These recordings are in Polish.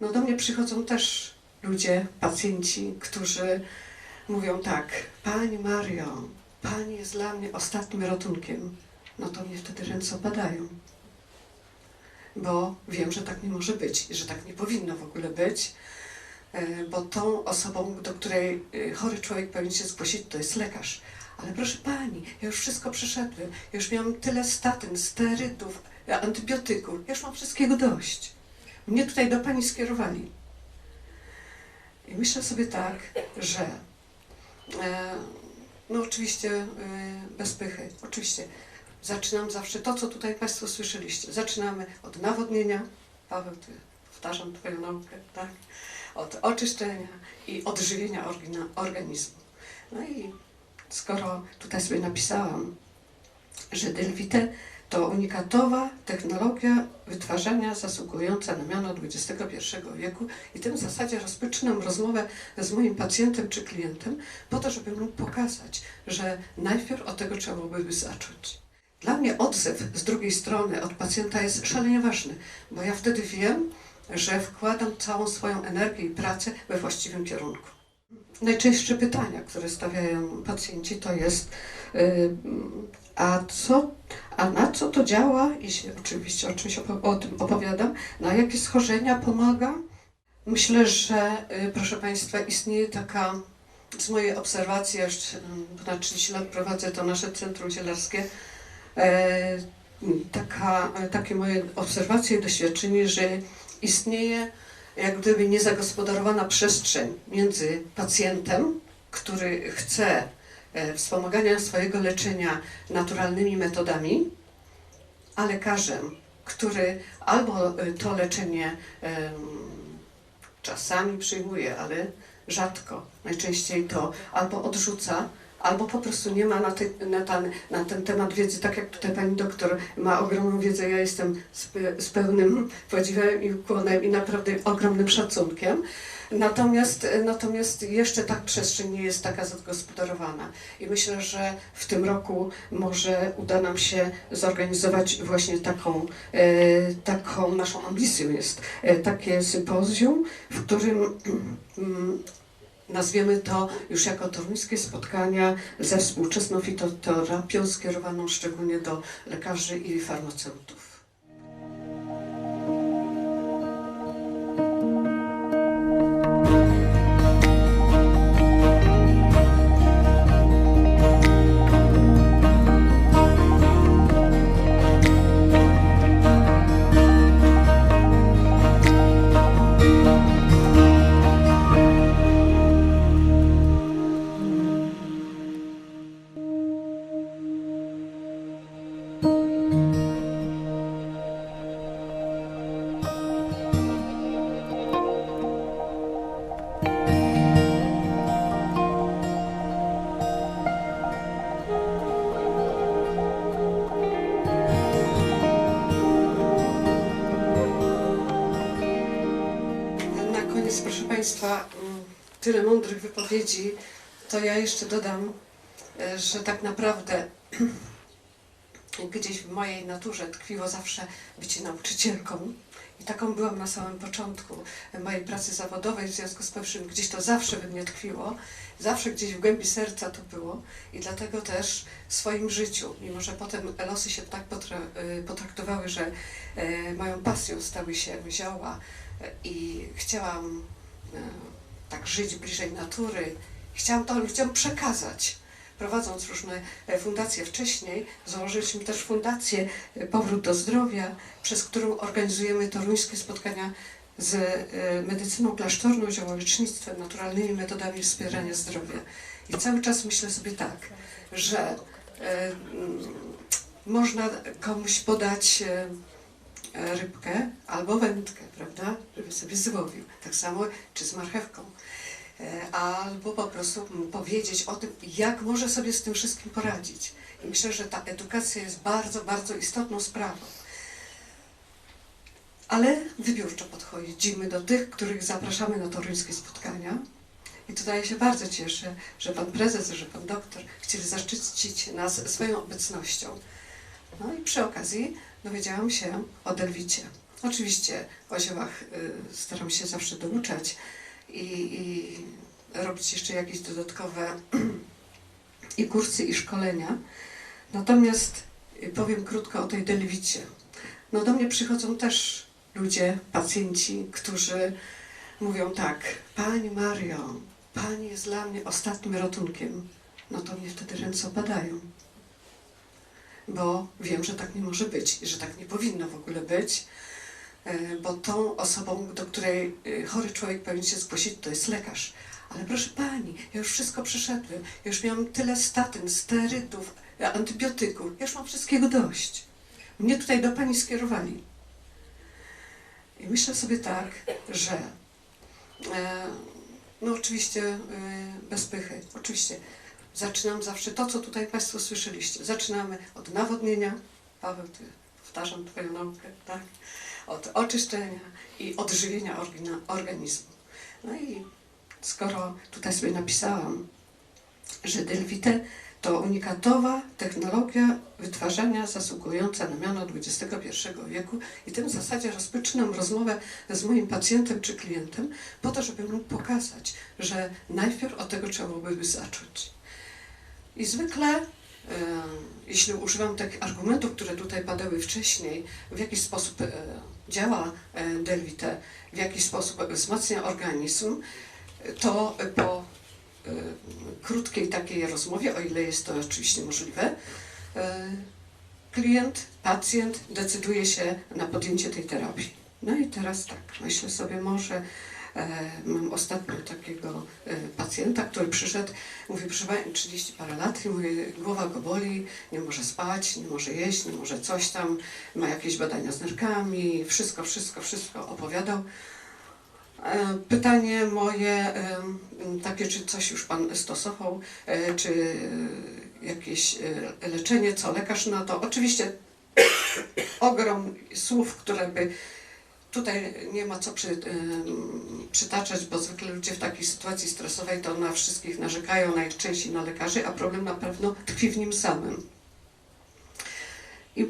No do mnie przychodzą też ludzie, pacjenci, którzy mówią tak, Pani Mario, Pani jest dla mnie ostatnim ratunkiem. No to mnie wtedy ręce opadają. Bo wiem, że tak nie może być i że tak nie powinno w ogóle być, e, bo tą osobą, do której e, chory człowiek powinien się zgłosić, to jest lekarz. Ale proszę Pani, ja już wszystko przeszedłem, już miałam tyle statyn, sterydów, antybiotyków, już mam wszystkiego dość. Mnie tutaj do Pani skierowali. I myślę sobie tak, że e, no oczywiście e, bez pychy, oczywiście zaczynam zawsze to, co tutaj Państwo słyszeliście. Zaczynamy od nawodnienia, Paweł, ty, powtarzam Twoją naukę, tak? Od oczyszczenia i odżywienia organizmu. No i skoro tutaj sobie napisałam, że Delvite to unikatowa technologia wytwarzania zasługująca na miano XXI wieku i tym w zasadzie rozpoczynam rozmowę z moim pacjentem czy klientem po to, żeby mu pokazać, że najpierw od tego trzeba byłoby zacząć. Dla mnie odzew z drugiej strony od pacjenta jest szalenie ważny, bo ja wtedy wiem, że wkładam całą swoją energię i pracę we właściwym kierunku. Najczęstsze pytania, które stawiają pacjenci, to jest y, a co, a na co to działa? I się oczywiście o czymś tym opowiadam. Na jakie schorzenia pomaga? Myślę, że y, proszę Państwa, istnieje taka, z mojej obserwacji, ja już y, ponad 30 lat prowadzę to nasze centrum zielarskie, taka, takie moje obserwacje i doświadczenie, że istnieje jak gdyby niezagospodarowana przestrzeń między pacjentem, który chce e, wspomagania swojego leczenia naturalnymi metodami, a lekarzem, który albo e, to leczenie czasami przyjmuje, ale rzadko, najczęściej to albo odrzuca, albo po prostu nie ma na, te, na, ten, na ten temat wiedzy, tak jak tutaj pani doktor ma ogromną wiedzę, ja jestem z, z pełnym podziwem i ukłonem i naprawdę ogromnym szacunkiem. Natomiast, natomiast jeszcze ta przestrzeń nie jest taka zagospodarowana. I myślę, że w tym roku może uda nam się zorganizować właśnie taką, e, taką naszą ambicją jest e, takie sympozjum, w którym mm, nazwiemy to już jako toruńskie spotkania ze współczesną fitoterapią skierowaną szczególnie do lekarzy i farmaceutów. Mądrych wypowiedzi, to ja jeszcze dodam, e, że tak naprawdę gdzieś w mojej naturze tkwiło zawsze bycie nauczycielką. I taką byłam na samym początku mojej pracy zawodowej, w związku z powyższym gdzieś to zawsze we mnie tkwiło, zawsze gdzieś w głębi serca to było i dlatego też w swoim życiu, mimo że potem losy się tak y, potraktowały, że e, moją pasją stały się zioła e, i chciałam e, tak żyć bliżej natury, chciałam to ludziom przekazać. Prowadząc różne e, fundacje wcześniej, założyliśmy też fundację e, Powrót do Zdrowia, przez którą organizujemy toruńskie spotkania z e, medycyną klasztorną, ziołolecznictwem, naturalnymi metodami wspierania zdrowia. I cały czas myślę sobie tak, że e, można komuś podać e, rybkę albo wędkę, prawda, żeby sobie złowił. Tak samo czy z marchewką. E, Albo po prostu powiedzieć o tym, jak może sobie z tym wszystkim poradzić. I myślę, że ta edukacja jest bardzo, bardzo istotną sprawą. Ale wybiórczo podchodzimy do tych, których zapraszamy na toruńskie spotkania. I tutaj się bardzo cieszę, że pan prezes, że pan doktor chcieli zaszczycić nas swoją obecnością. No i przy okazji dowiedziałam się o Delwicie. Oczywiście o ziołach y, staram się zawsze douczać i, i robić jeszcze jakieś dodatkowe i kursy, i szkolenia. Natomiast y, powiem krótko o tej deliwicie. No do mnie przychodzą też ludzie, pacjenci, którzy mówią tak, Pani Mario, Pani jest dla mnie ostatnim ratunkiem. No to mnie wtedy ręce opadają. Bo wiem, że tak nie może być i że tak nie powinno w ogóle być, e, bo tą osobą, do której e, chory człowiek powinien się zgłosić, to jest lekarz. Ale proszę Pani, ja już wszystko przeszedłem, już miałam tyle statyn, sterydów, antybiotyków, już mam wszystkiego dość. Mnie tutaj do Pani skierowali. I myślę sobie tak, że e, no oczywiście bez pychy, oczywiście zaczynam zawsze to, co tutaj Państwo słyszeliście. Zaczynamy od nawodnienia, Paweł, ty powtarzam Twoją naukę, tak? Od oczyszczenia i odżywienia organizmu. No i skoro tutaj sobie napisałam, że Delvite to unikatowa technologia wytwarzania zasługująca na miano XXI wieku i tym w zasadzie rozpoczynam rozmowę z moim pacjentem czy klientem po to, żeby mu pokazać, że najpierw od tego trzeba byłoby zacząć. I zwykle, e, jeśli używam takich argumentów, które tutaj padały wcześniej, w jaki sposób e, działa e, Delvite, w jaki sposób wzmacnia organizm, to po krótkiej takiej rozmowie, o ile jest to oczywiście możliwe, klient, pacjent decyduje się na podjęcie tej terapii. No i teraz tak, myślę sobie, może mam ostatnio takiego e, pacjenta, który przyszedł, mówi, proszę Pani, 30 parę lat i mówi, głowa go boli, nie może spać, nie może jeść, nie może coś tam, ma jakieś badania z nerkami, wszystko, wszystko, wszystko opowiadał. E, Pytanie moje takie, czy coś już Pan stosował, e, czy e, jakieś e, leczenie, co lekarz na to? Oczywiście ogrom słów, które by tutaj nie ma co przy, przytaczać, bo zwykle ludzie w takiej sytuacji stresowej to na wszystkich narzekają, najczęściej na lekarzy, a problem na pewno tkwi w nim samym. I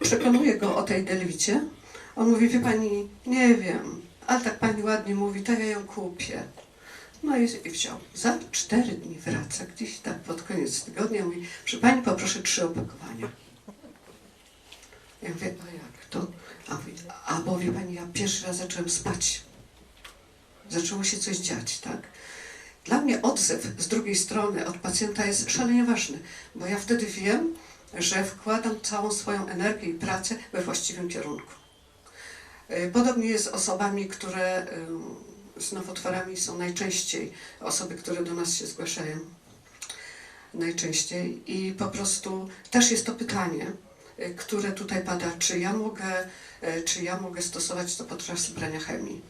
przekonuję go o tej deliwicie. On mówi, wie Pani, nie wiem, ale tak pani ładnie mówi, to ja ją kupię. No i, i wziął. Za cztery dni wraca, gdzieś tak pod koniec tygodnia, mówi, przy pani poproszę trzy opakowania. Ja mówię, a jak to? A, a bo wie pani, ja pierwszy raz zacząłem spać. Zaczęło się coś dziać, tak? Dla mnie odzew z drugiej strony od pacjenta jest szalenie ważny, bo ja wtedy wiem, że wkładam całą swoją energię i pracę we właściwym kierunku. E, Podobnie jest z osobami, które z nowotworami są najczęściej osoby, które do nas się zgłaszają. Najczęściej. I po prostu też jest to pytanie, które tutaj pada, czy ja mogę, e, czy ja mogę stosować to podczas brania chemii.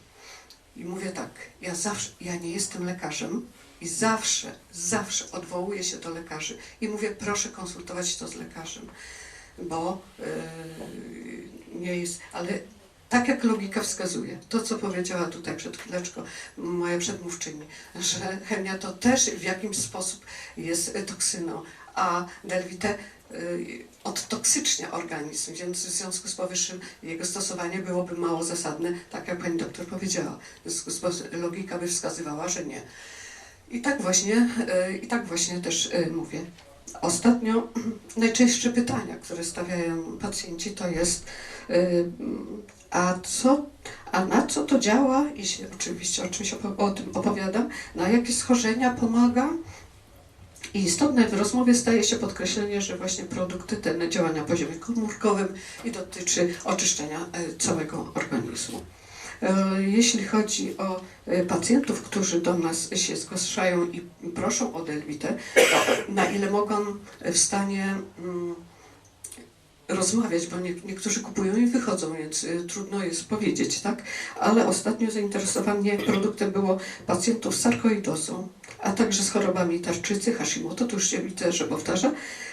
I mówię tak, ja zawsze, ja nie jestem lekarzem i zawsze, zawsze odwołuję się do lekarzy i mówię, proszę konsultować to z lekarzem, bo e, nie jest, ale tak jak logika wskazuje, to co powiedziała tutaj przed chwileczką moja przedmówczyni, że chemia to też w jakimś sposób jest y, toksyną, a Delvite y, odtoksycznia organizm, więc w związku z powyższym jego stosowanie byłoby mało zasadne, tak jak pani doktor powiedziała. W związku z powyższym logika by wskazywała, że nie. I tak właśnie, y, i tak właśnie też y, mówię. Ostatnio najczęstsze pytania, które stawiają pacjenci, to jest y, a co, a na co to działa? I się oczywiście o czymś o tym opowiadam, na jakie schorzenia pomaga. I istotne w rozmowie staje się podkreślenie, że właśnie produkty ten działa na poziomie komórkowym i dotyczy oczyszczenia e, całego organizmu. E, Jeśli chodzi o e, pacjentów, którzy do nas się zgłaszają i proszą o Delvitę, to na ile mogą w stanie mm, rozmawiać, bo nie, niektórzy kupują i wychodzą, więc y, trudno jest powiedzieć, tak? Ale ostatnio zainteresowanie produktem było pacjentów z sarkoidozą, a także z chorobami tarczycy, Hashimoto, to już się widzę, że powtarza,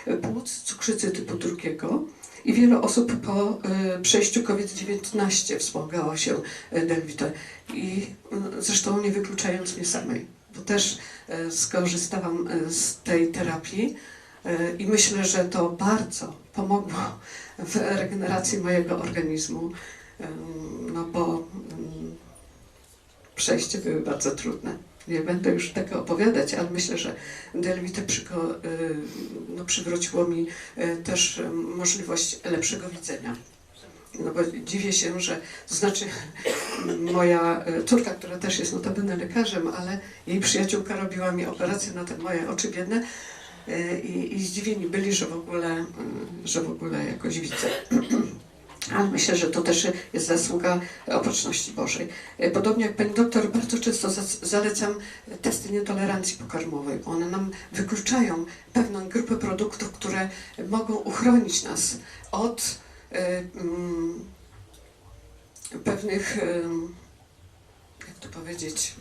y, płuc, cukrzycy typu drugiego. I wiele osób po y, przejściu COVID-19 wspomagało się y, Delvite. I y, zresztą nie wykluczając mnie samej, bo też y, skorzystałam z tej terapii i myślę, że to bardzo pomogło w regeneracji mojego organizmu. no bo przejście były bardzo trudne. Nie będę już tego opowiadać, ale myślę, że y, no, przywróciło mi y, też możliwość lepszego widzenia. No bo dziwię się, że, to znaczy moja y, córka, która też jest notabene lekarzem, ale jej przyjaciółka robiła mi operację na te moje oczy biedne i, i zdziwieni byli, że w ogóle, y, że w ogóle jakoś widzę. Ale myślę, że to też jest zasługa opatrzności Bożej. Y, Podobnie jak pani doktor, bardzo często zalecam testy nietolerancji pokarmowej. One nam wykluczają pewną grupę produktów, które mogą uchronić nas od y, mm, pewnych, y, jak to powiedzieć,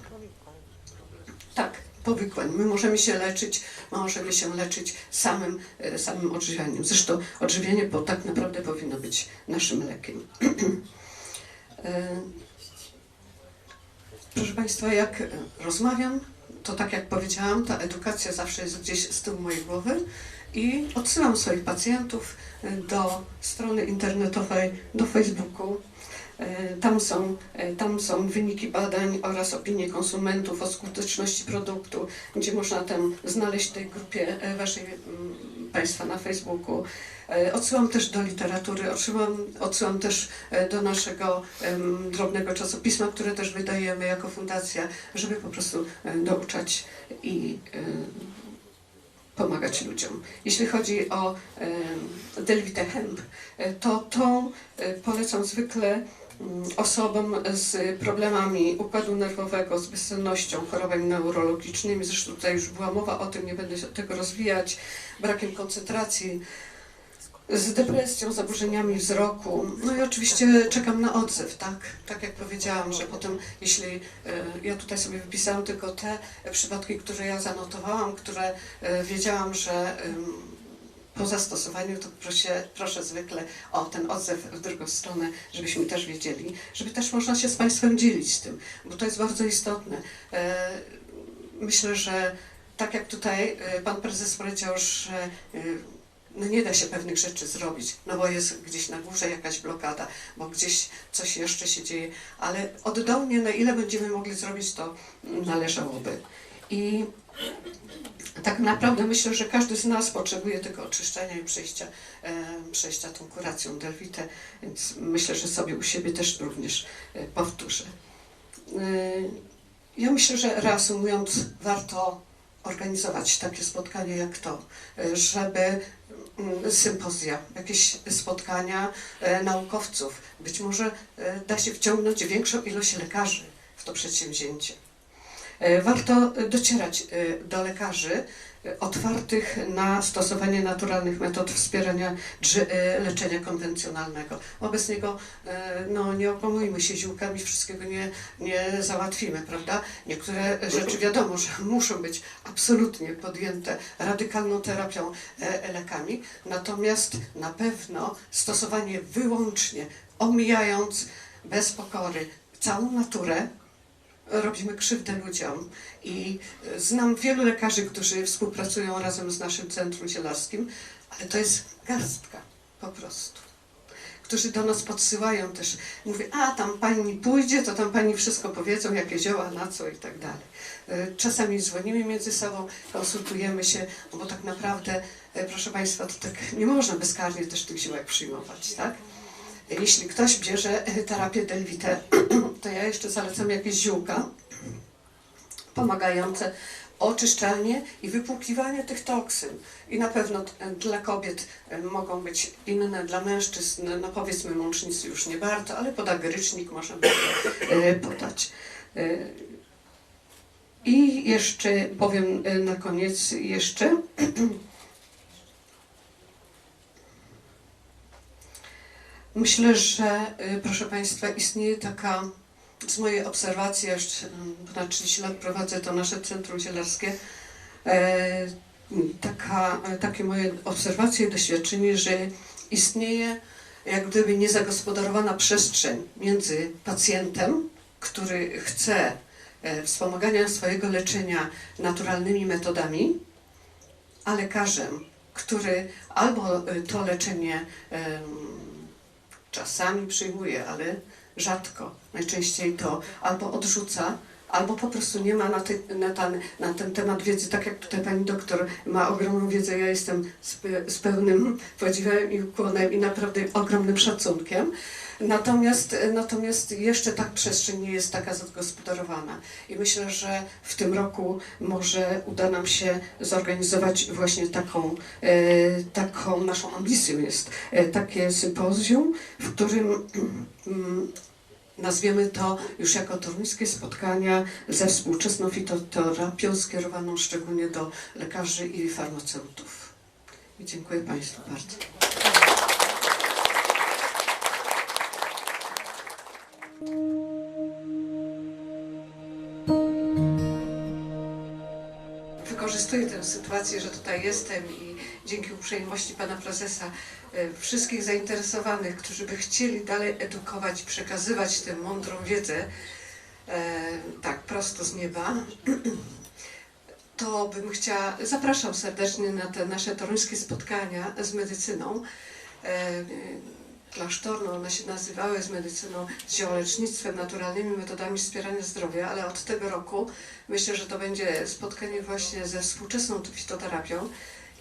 tak, powikłań. My możemy się leczyć, możemy się leczyć samym, e, samym odżywianiem. Zresztą odżywianie po, tak naprawdę powinno być naszym lekiem. E, Proszę Państwa, jak e, rozmawiam, to tak jak powiedziałam, ta edukacja zawsze jest gdzieś z tyłu mojej głowy i odsyłam swoich pacjentów do strony internetowej, do Facebooku. E, Tam są, e, tam są wyniki badań oraz opinie konsumentów o skuteczności produktu, gdzie można tam znaleźć w tej grupie e, Waszej Państwa na Facebooku. Odsyłam też do literatury, odsyłam, odsyłam też do naszego drobnego czasopisma, które też wydajemy jako fundacja, żeby po prostu douczać i pomagać ludziom. Jeśli chodzi o e, Delvite Hemp, to tą polecam zwykle osobom z problemami układu nerwowego, z bezsennością, chorobami neurologicznymi. Zresztą tutaj już była mowa o tym, nie będę tego rozwijać, brakiem koncentracji, z depresją, zaburzeniami wzroku. No i oczywiście czekam na odzew, tak? Tak jak powiedziałam, że potem, jeśli e, ja tutaj sobie wypisałam tylko te przypadki, które ja zanotowałam, które e, wiedziałam, że po zastosowaniu, to proszę, proszę zwykle o ten odzew w drugą stronę, żebyśmy też wiedzieli, żeby też można się z Państwem dzielić tym, bo to jest bardzo istotne. E, Myślę, że tak jak tutaj e, Pan Prezes powiedział, że e, no nie da się pewnych rzeczy zrobić, no bo jest gdzieś na górze jakaś blokada, bo gdzieś coś jeszcze się dzieje, ale oddolnie, na ile będziemy mogli zrobić, to należałoby. I tak naprawdę myślę, że każdy z nas potrzebuje tego oczyszczenia i przejścia, e, przejścia tą kuracją Delvite, więc myślę, że sobie u siebie też również e, powtórzę. E, ja myślę, że reasumując, warto organizować takie spotkanie jak to, żeby mm, sympozja, jakieś spotkania naukowców. Być może da się wciągnąć większą ilość lekarzy w to przedsięwzięcie. E, Warto docierać e, do lekarzy e, otwartych na stosowanie naturalnych metod wspierania leczenia konwencjonalnego. Wobec niego no, nie okłamujmy się ziółkami, wszystkiego nie, nie załatwimy, prawda? Niektóre rzeczy wiadomo, że muszą być absolutnie podjęte radykalną terapią lekami, natomiast na pewno stosowanie wyłącznie, omijając bez pokory całą naturę, robimy krzywdę ludziom. I e, znam wielu lekarzy, którzy współpracują razem z naszym Centrum Zielarskim, ale to jest garstka po prostu. Którzy do nas podsyłają też, mówię, a tam pani pójdzie, to tam pani wszystko powiedzą, jakie zioła, na co i tak dalej. E, Czasami dzwonimy między sobą, konsultujemy się, bo tak naprawdę, e, proszę Państwa, to tak nie można bezkarnie też tych ziółek przyjmować, tak? Jeśli ktoś bierze e, terapię Delvite, to ja jeszcze zalecam jakieś ziółka pomagające oczyszczanie i wypłukiwanie tych toksyn. I na pewno e, dla kobiet e, mogą być inne, dla mężczyzn, no powiedzmy mącznicy już nie bardzo, ale podagrycznik można podać. I jeszcze powiem na koniec jeszcze, Myślę, że y, proszę Państwa, istnieje taka, z mojej obserwacji, jeszcze y, ponad 30 lat prowadzę to nasze Centrum Zielarskie, e, taka, e, takie moje obserwacje i doświadczenie, że istnieje jak gdyby niezagospodarowana przestrzeń między pacjentem, który chce e, wspomagania swojego leczenia naturalnymi metodami, a lekarzem, który albo to leczenie czasami przyjmuje, ale rzadko. Najczęściej to albo odrzuca, albo po prostu nie ma na, na, ten, na ten temat wiedzy, tak jak tutaj pani doktor ma ogromną wiedzę, ja jestem z, z pełnym podziwem i ukłonem i naprawdę ogromnym szacunkiem. Natomiast, natomiast jeszcze tak przestrzeń nie jest taka zagospodarowana. I myślę, że w tym roku może uda nam się zorganizować właśnie taką, e, taką naszą ambicją jest e, takie sympozjum, w którym mm, nazwiemy to już jako toruńskie spotkania ze współczesną fitoterapią skierowaną szczególnie do lekarzy i farmaceutów. I dziękuję Państwu bardzo. Wykorzystuję tę sytuację, że tutaj jestem i dzięki uprzejmości pana prezesa e, wszystkich zainteresowanych, którzy by chcieli dalej edukować, przekazywać tę mądrą wiedzę, e, tak prosto z nieba, to bym chciała, zapraszam serdecznie na te nasze toruńskie spotkania z medycyną. E, klasztorną, one się nazywały z medycyną, z ziołolecznictwem, naturalnymi metodami wspierania zdrowia, ale od tego roku myślę, że to będzie spotkanie właśnie ze współczesną fitoterapią.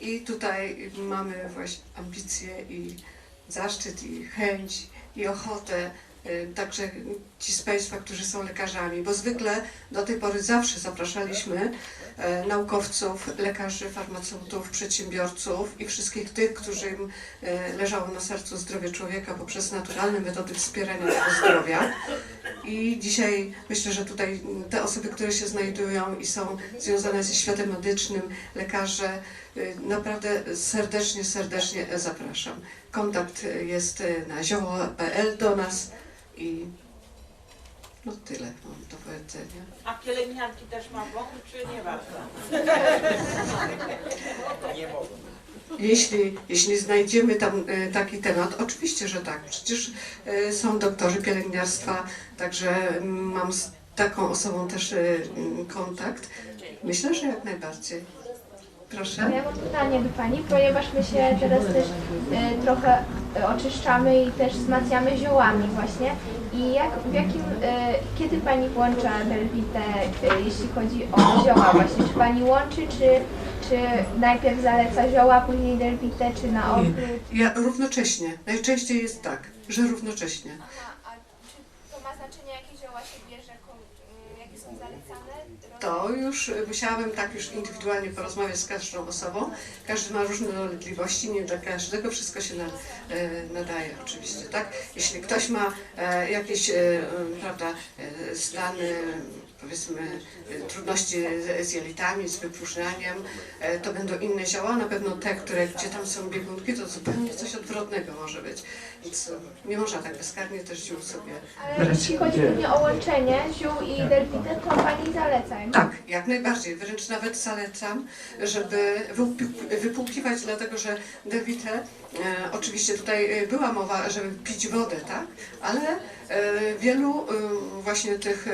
I tutaj mamy właśnie ambicje i zaszczyt i chęć i ochotę także ci z Państwa, którzy są lekarzami, bo zwykle do tej pory zawsze zapraszaliśmy e, naukowców, lekarzy, farmaceutów, przedsiębiorców i wszystkich tych, którym e, leżało na sercu zdrowie człowieka poprzez naturalne metody wspierania tego zdrowia. I dzisiaj myślę, że tutaj te osoby, które się znajdują i są związane ze światem medycznym, lekarze, y, naprawdę serdecznie, serdecznie zapraszam. Kontakt jest y, na zioło.pl do nas i no tyle mam do powiedzenia. A pielęgniarki też mogą, czy nie warto? Jeśli, jeśli znajdziemy tam e, taki temat, oczywiście, że tak. Przecież e, są doktorzy pielęgniarstwa, także mm, mam z taką osobą też e, kontakt. Myślę, że jak najbardziej. Proszę. Ja mam pytanie do Pani, ponieważ my się teraz też e, trochę e, oczyszczamy i też wzmacniamy ziołami właśnie. I jak, w jakim, e, kiedy Pani włącza Delvitę, e, jeśli chodzi o zioła właśnie? Czy Pani łączy, czy, czy najpierw zaleca zioła, później Delvitę, czy na odwrót? Ja równocześnie. Najczęściej jest tak, że równocześnie. Aha, a czy to ma znaczenie, jakie zioła się bierze, jakie są zalecane? To już musiałabym tak już indywidualnie porozmawiać z każdą osobą. Każdy ma różne dolegliwości, nie dla każdego wszystko się na, e, nadaje oczywiście, tak? Jeśli ktoś ma e, jakieś, e, prawda, stany, powiedzmy, trudności z, z jelitami, z wypróżnianiem, to będą inne zioła, na pewno te, które, gdzie tam są biegunki, to zupełnie coś odwrotnego może być. Więc nie można tak bezkarnie też ziół sobie Ale jeśli chodzi głównie o łączenie ziół i Delvitę, to Pani zaleca. Tak, jak najbardziej. Wręcz nawet zalecam, żeby wypłukiwać, dlatego że Dewite, e, oczywiście tutaj e, była mowa, żeby pić wodę, tak? Ale e, wielu właśnie tych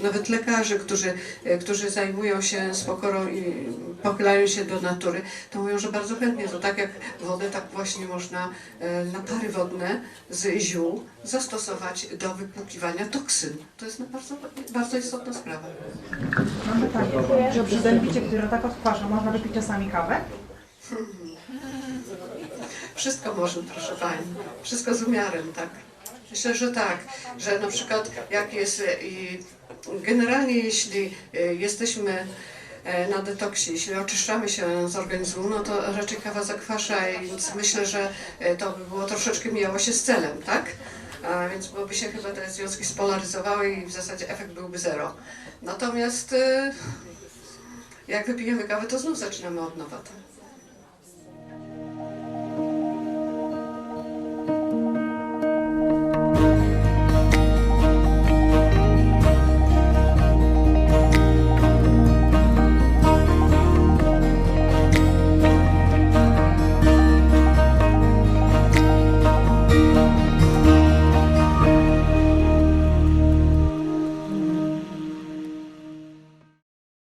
nawet lekarzy, którzy, e, którzy zajmują się z pokorą i pochylają się do natury, to mówią, że bardzo chętnie to tak jak wodę, tak właśnie można e, napary wodne z ziół zastosować do wypłukiwania toksyn. To jest bardzo, bardzo istotna sprawa. Mam pytanie, że przy dębicie, który tak odtwarza, można wypić czasami kawę? Wszystko można, proszę Pani. Wszystko z umiarem, tak. Myślę, że tak, że na przykład jak jest i generalnie jeśli e, jesteśmy e, na detoksie, jeśli oczyszczamy się z organizmu, no to raczej kawa zakwasza, więc myślę, że e, to by było troszeczkę mijało się z celem, tak? A więc byłoby się chyba te związki spolaryzowały i w zasadzie efekt byłby zero. Natomiast jak wypijemy kawę, to znów zaczynamy od nowa. Tak?